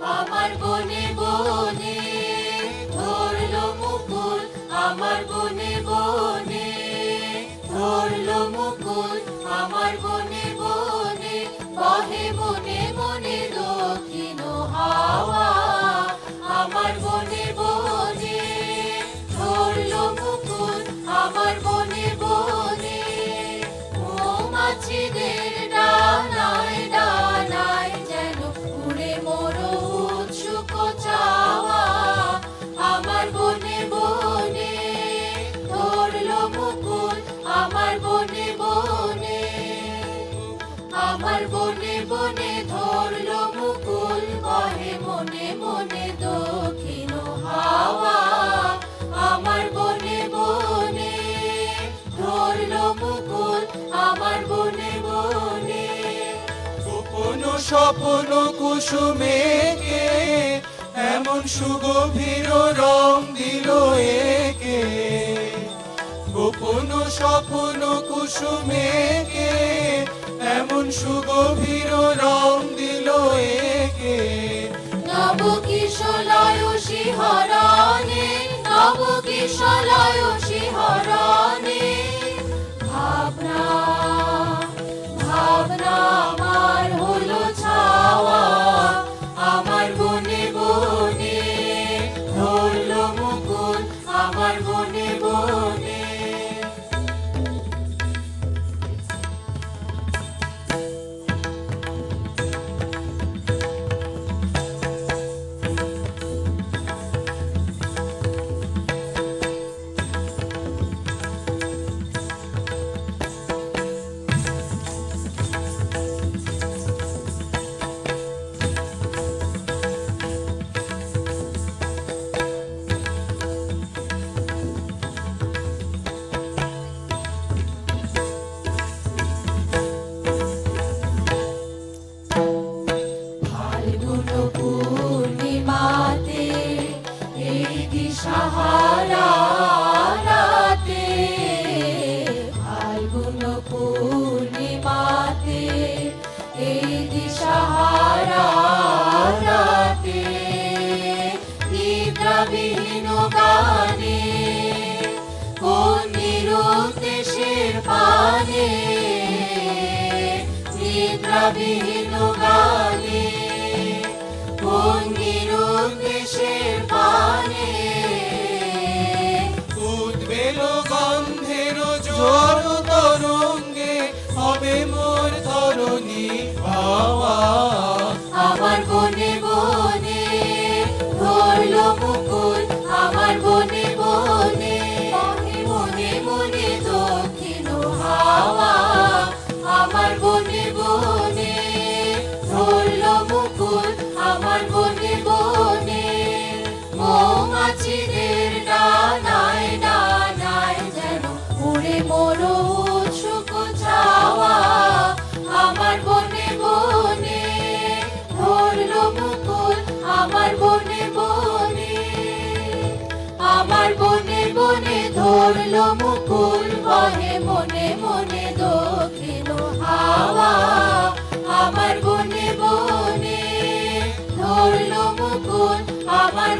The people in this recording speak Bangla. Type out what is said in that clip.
আমার স্বপ্ন কুসুমে এমন সুগভীর রং দিল একে। গোপন স্বপ্ন কুসুমে এমন সুগভীর রং দিল একে। নব কিশলায় শিহরণে নব কিশলা সাহারাতে ফাল্গুন পূর্ণিমাতে, এই দিশাহারাতে নিদ্রাবিহীন গানে, কোন নিরুদ্দেশের পানে, নিদ্রাবিহীন গানে, কোন নিরুদ্দেশের পানে পড়ল মুকুল বহে মনে মনে দক্ষিণ হাওয়া। আমার বনে বনে ধরল মুকুল আমার